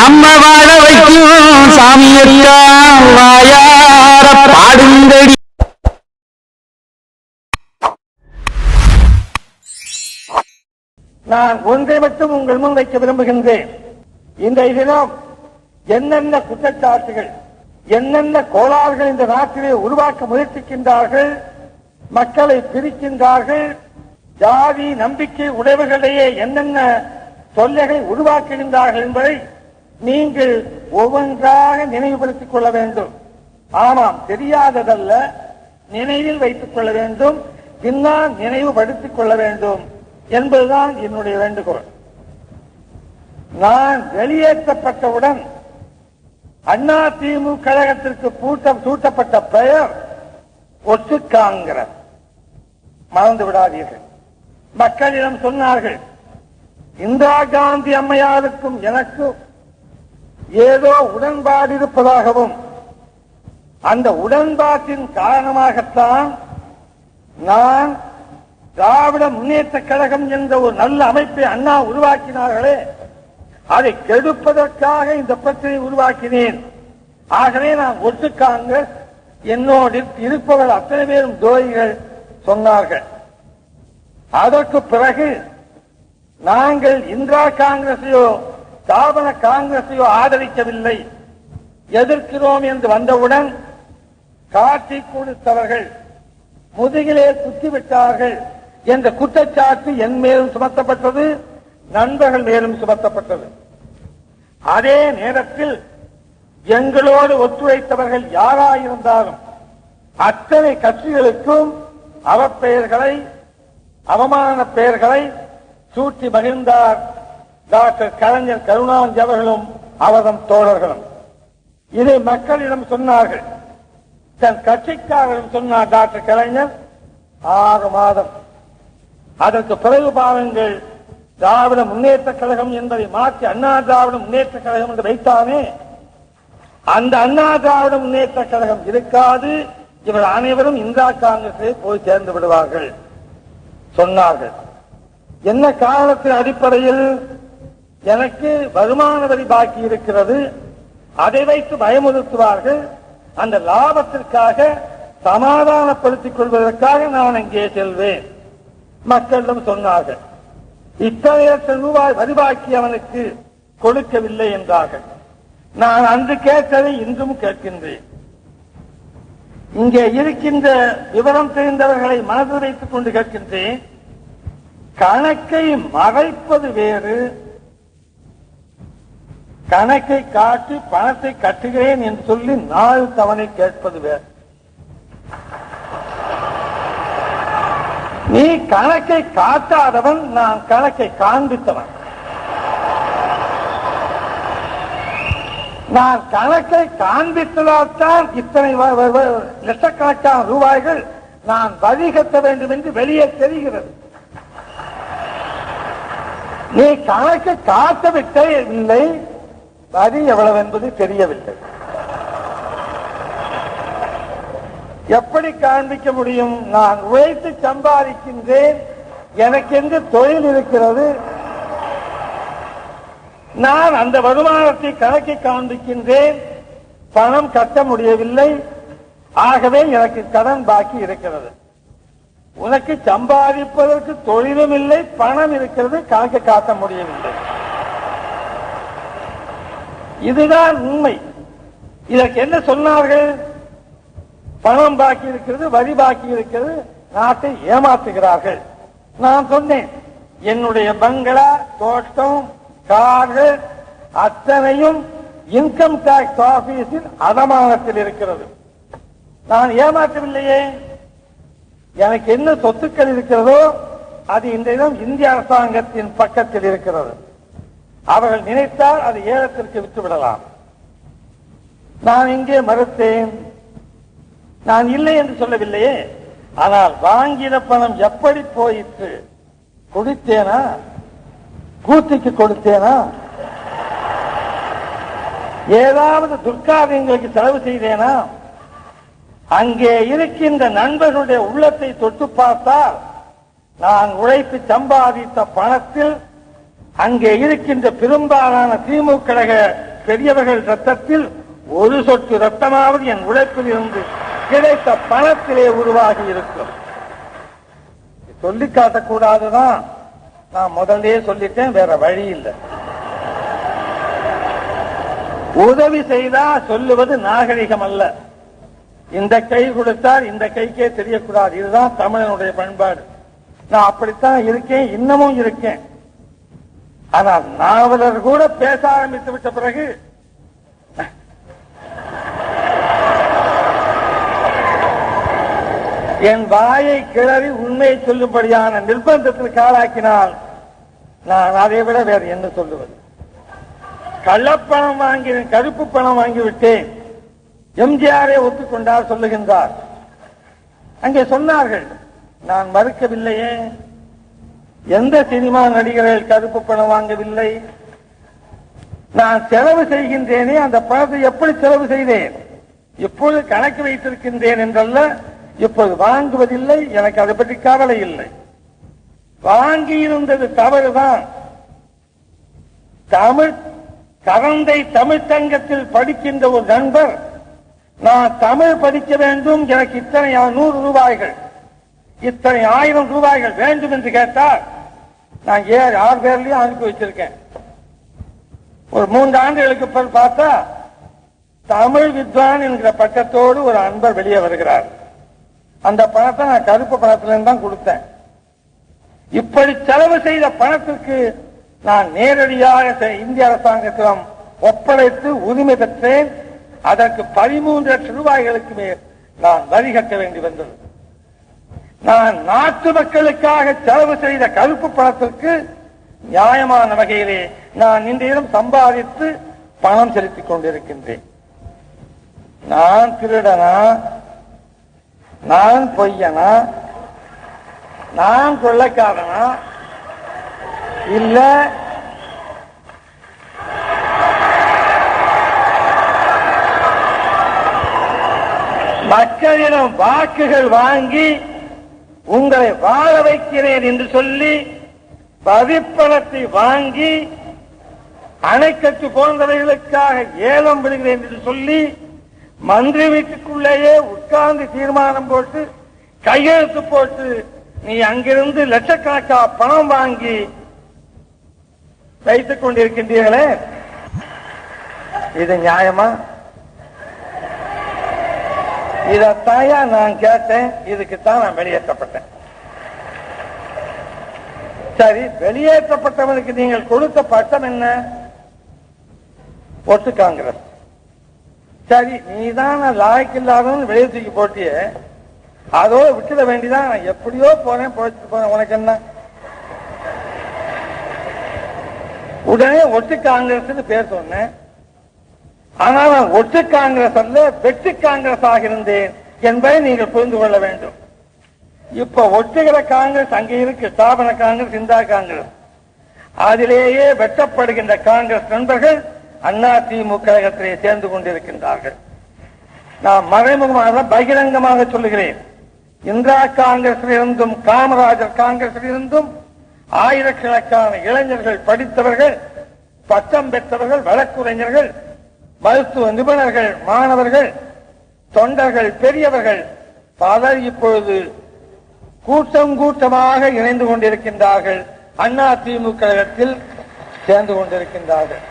நம்ம வாழ வைக்கும் சாமியத்தா வாயார பாடுங்கடி. நான் ஒன்றை மட்டும் உங்கள் முன் வைக்க விரும்புகின்றேன். இன்றைய தினம் என்னென்ன குற்றச்சாட்டுகள் என்னென்ன கோளாறுகள் இந்த நாட்டிலே உருவாக்க முயற்சிக்கின்றார்கள் மக்களை பிரிக்கின்றார்கள் ஜாதி நம்பிக்கை உடைவுகளிடையே என்னென்ன தொல்லைகளை உருவாக்குகின்றார்கள் என்பதை நீங்கள் ஒவ்வொன்றாக நினைவுபடுத்திக் கொள்ள வேண்டும். ஆமாம் தெரியாததல்ல நினைவில் வைத்துக் கொள்ள வேண்டும் பின்னால் நினைவுபடுத்திக் கொள்ள வேண்டும் என்பதுதான் என்னுடைய வேண்டுகோள். நான் வெளியேற்றப்பட்டவுடன் அண்ணா திமுக கழகத்திற்கு பூட்டம் சூட்டப்பட்ட பெயர் ஒட்டு காங்கிரஸ் மறந்து விடாதீர்கள். மக்களிடம் சொன்னார்கள் இந்திரா காந்தி அம்மையாருக்கும் எனக்கும் ஏதோ உடன்பாடு இருப்பதாகவும் அந்த உடன்பாட்டின் காரணமாகத்தான் நான் திராவிட முன்னேற்ற கழகம் என்ற ஒரு நல்ல அமைப்பை அண்ணா உருவாக்கினார்களே. அதை கெடுப்பதற்காக இந்த பிரச்சனை உருவாக்கினேன். ஆகவே நான் ஒட்டு காங்கிரஸ் என்னோடு இருப்பவர்கள் அத்தனை பேரும் துரோகிகள் சொன்னார்கள். அதற்கு பிறகு நாங்கள் இந்திரா காங்கிரஸையோ ஸ்தாபன காங்கிரஸையோ ஆதரிக்கவில்லை. எதிர்க்கிறோம் என்று வந்தவுடன் காட்டி கொடுத்தவர்கள் முதுகிலே குத்திவிட்டார்கள் என்ற குற்றச்சாட்டு என் மேலும் சுமத்தப்பட்டது நண்பர்கள் மேலும் சுமத்தப்பட்டது. அதே நேரத்தில் எங்களோடு ஒத்துழைத்தவர்கள் யாராயிருந்தாலும் அத்தனை கட்சிகளுக்கும் அவப்பெயர்களை அவமான பெயர்களை சூட்டி மகிழ்ந்தார் டாக்டர் கலைஞர் கருணாநிதி அவர்களும் அவதம் தோழர்களும். இதை மக்களிடம் சொன்னார்கள். தன் கட்சிக்காரரும் சொன்னார் டாக்டர் கலைஞர். ஆறு மாதம். அதற்கு பிறகு பாருங்கள் திராவிட முன்னேற்ற கழகம் என்பதை மாற்றி அண்ணா திராவிட முன்னேற்ற கழகம் என்று வைத்தானே அந்த அண்ணா திராவிட முன்னேற்ற கழகம் இருக்காது. இவர் அனைவரும் இந்திரா காங்கிரஸை போய் சேர்ந்து விடுவார்கள். சொன்னார்கள். என்ன காரணத்தின் அடிப்படையில் எனக்கு வருமான வரி பாக்கி இருக்கிறது. அதை வைத்து பயமுறுத்துவார்கள். அந்த லாபத்திற்காக சமாதானப்படுத்திக் கொள்வதற்காக நான் அங்கே செல்வேன். மக்களிடம் சொன்னார்கள் இத்தனை லட்சம் ரூபாய் வரிபாக்கி அவனுக்கு கொடுக்கவில்லை என்றார்கள். நான் அன்று கேட்டதை இன்றும் கேட்கின்றேன். இங்கே இருக்கின்ற விவரம் தெரிந்தவர்களை மனதில் வைத்துக் கொண்டு கேட்கின்றேன் கணக்கை மறைப்பது வேறு கணக்கை காட்டி பணத்தை கட்டுகிறேன் என்று சொல்லி நாலு தவணை கேட்பது வேறு. நீ கணக்கை காட்டாதவன் நான் கணக்கை காண்பித்தவன். நான் கணக்கை காண்பித்ததால்தான் இத்தனை லட்சக்கணக்கான ரூபாய்கள் நான் வதிகட்ட வேண்டும் என்று வெளியே தெரிகிறது. நீ கணக்கு காட்டவிட்டே இல்லை வரி எவ்வளவு என்பது தெரியவில்லை. எப்படி காண்பிக்க முடியும்? நான் உழைத்து சம்பாதிக்கின்றேன். எனக்கு எங்கு தொழில் இருக்கிறது? நான் அந்த வருமானத்தை கணக்கை காண்பிக்கின்றேன். பணம் கட்ட முடியவில்லை. ஆகவே எனக்கு கடன் பாக்கி இருக்கிறது. உனக்கு சம்பாதிப்பதற்கு தொழிலும் இல்லை பணம் இருக்கிறது. கணக்கு காட்ட முடியவில்லை. இதுதான் உண்மை. இதற்கு என்ன சொன்னார்கள்? பணம் பாக்கி இருக்கிறது வரி பாக்கி இருக்கிறது நாட்டை ஏமாற்றுகிறார்கள். நான் சொன்னேன் என்னுடைய பங்களா தோட்டம் கார்கள் அத்தனையும் இன்கம் டாக்ஸ் ஆபீஸில் அடமானத்தில் இருக்கிறது. நான் ஏமாற்றவில்லையே? எனக்கு என்ன சொத்துக்கள் இருக்கிறதோ அது இன்றைய இந்திய அரசாங்கத்தின் பக்கத்தில் இருக்கிறது. அவர்கள் நினைத்தால் அது ஏலத்திற்கு விட்டுவிடலாம். நான் இங்கே மறுத்தேன். நான் இல்லை என்று சொல்லவில்லையே. ஆனால் வாங்கின பணம் எப்படி போயிற்று? கொடுத்தேனா? கூத்திக்கு கொடுத்தேனா? ஏதாவது துர்காரியங்களுக்கு செலவு செய்தேனா? அங்கே இருக்கின்ற நண்பர்களுடைய உள்ளத்தை தொட்டு பார்த்தால் நான் உழைத்து சம்பாதித்த பணத்தில் அங்கே இருக்கின்ற பெரும்பாலான திமுக கழக பெரியவர்கள் ரத்தத்தில் ஒரு சொட்டு ரத்தமாவது என் உழைப்பில் இருந்து கிடைத்த பணத்திலே உருவாகி இருக்கும். சொல்லி காட்டக்கூடாதுதான். நான் முதல்லயே சொல்லிட்டேன் வேற வழி இல்லை. உதவி செய்தா சொல்லுவது நாகரிகம் அல்ல. இந்த கை கொடுத்தால் இந்த கைக்கே தெரியக்கூடாது. இதுதான் தமிழனுடைய பண்பாடு. நான் அப்படித்தான் இருக்கேன் இன்னமும் இருக்கேன். ஆனால் நாவலர் கூட பேச ஆரம்பித்து விட்ட பிறகு என் வாயை கிளறி உண்மையை சொல்லும்படியான நிர்பந்தத்தில் ஆளாக்கினால் நான் அதை விட வேறு என்ன சொல்லுவது? கள்ளப்பணம் வாங்கினேன் கருப்பு பணம் வாங்கிவிட்டேன். எம்ஜிஆரை ஒத்துக்கொண்டார் சொல்லுகின்றார். அங்கே சொன்னார்கள் நான் மறுக்கவில்லையே. எந்த சினிமா நடிகர்கள் கருப்பு பணம் வாங்கவில்லை? நான் செலவு செய்கின்றேனே அந்த பணத்தை எப்படி செலவு செய்தேன்? இப்பொழுது கணக்கு வைத்திருக்கின்றேன் என்றல்ல இப்போது வாங்குவதில்லை எனக்கு அதை பற்றி கவலை இல்லை. வாங்கி இருந்தது தவறுதான். தமிழ் கரந்தை தமிழ்சங்கத்தில் படிக்கின்ற ஒரு நண்பர் நான் தமிழ் படிக்க வேண்டும் எனக்கு இத்தனை நூறு ரூபாய்கள். இத்தனை ஆயிரம் ரூபாய்கள் வேண்டும் என்று கேட்டால் நான் ஏழு ஆறு பேர்லயும் அனுப்பி வச்சிருக்கேன் ஒரு மூன்று ஆண்டுகளுக்கு பிறகு பார்த்தா தமிழ் வித்வான் என்கிற பட்டத்தோடு ஒரு அன்பர் வெளியே வருகிறார். அந்த பணத்தை நான் கருப்பு பணத்திலிருந்து தான் கொடுத்தேன். இப்படி செலவு செய்த பணத்திற்கு நான் நேரடியாக இந்திய அரசாங்கத்திடம் ஒப்படைத்து உரிமை பெற்றேன். அதற்கு பதிமூன்று லட்சம் ரூபாய்களுக்கு மேல் நான் வரி கட்ட வேண்டி வந்தது நான் நாட்டு மக்களுக்காக செலவு செய்த கருப்பு பணத்திற்கு நியாயமான வகையிலே நான் இன்றையிலும் சம்பாதித்து பணம் செலுத்திக் கொண்டிருக்கின்றேன். நான் திருடனா? நான் பொய்யனா? நான் கொள்ளைக்காரனா? இல்ல. மக்களிடம் வாக்குகள் வாங்கி உங்களை வாழ வைக்கிறேன் என்று சொல்லி பதிப்பணத்தை வாங்கி அணைக்கட்டு போன்றவைகளுக்காக ஏலம் விடுகிறேன் என்று சொல்லி மந்திரி வீட்டுக்குள்ளேயே உட்கார்ந்து தீர்மானம் போட்டு கையெழுத்து போட்டு நீ அங்கிருந்து லட்சக்கணக்கா பணம் வாங்கி வைத்துக் கொண்டிருக்கின்றீர்களே. இது நியாயமா? இதத்தாயா நான் கேட்டேன் இதுக்குத்தான் நான் வெளியேற்றப்பட்டேன். சரி வெளியேற்றப்பட்டவனுக்கு நீங்கள் கொடுத்த பட்டம் என்ன? ஒட்டு காங்கிரஸ். சரி நீதான் லாய்க்கு இல்லாதவன் வெளியே தூக்கி போட்டியே. அதோட விட்டுட வேண்டிதான் நான் எப்படியோ போனேன் பொழைச்சிட்டு போனேன் உனக்கு என்ன? உடனே ஒட்டு காங்கிரஸ் பேர் சொன்னேன். ஆனால் நான் ஒட்டு காங்கிரஸ் அல்ல வெற்றி காங்கிரஸ் ஆக இருந்தேன் என்பதை நீங்கள் புரிந்து கொள்ள வேண்டும். இப்ப ஒட்டுகிற காங்கிரஸ் அங்கே இருக்கு ஸ்தாபன காங்கிரஸ் இந்தா காங்கிரஸ். அதிலேயே வெட்டப்படுகின்ற காங்கிரஸ் நண்பர்கள் அண்ணா திமுக கழகத்திலே சேர்ந்து கொண்டிருக்கின்றார்கள். நான் மறைமுகமாக பகிரங்கமாக சொல்லுகிறேன். இந்திரா காங்கிரஸில் இருந்தும் காமராஜர் காங்கிரஸில் இருந்தும் ஆயிரக்கணக்கான இளைஞர்கள் படித்தவர்கள் பட்டம் பெற்றவர்கள் வழக்குரைஞர்கள் மருத்துவ நிபுணர்கள் மாணவர்கள் தொண்டர்கள் பெரியவர்கள் பலர் இப்பொழுது கூட்டம் கூட்டமாக இணைந்து கொண்டிருக்கின்றார்கள். அண்ணா திமுக கழகத்தில் சேர்ந்து கொண்டிருக்கின்றார்கள்.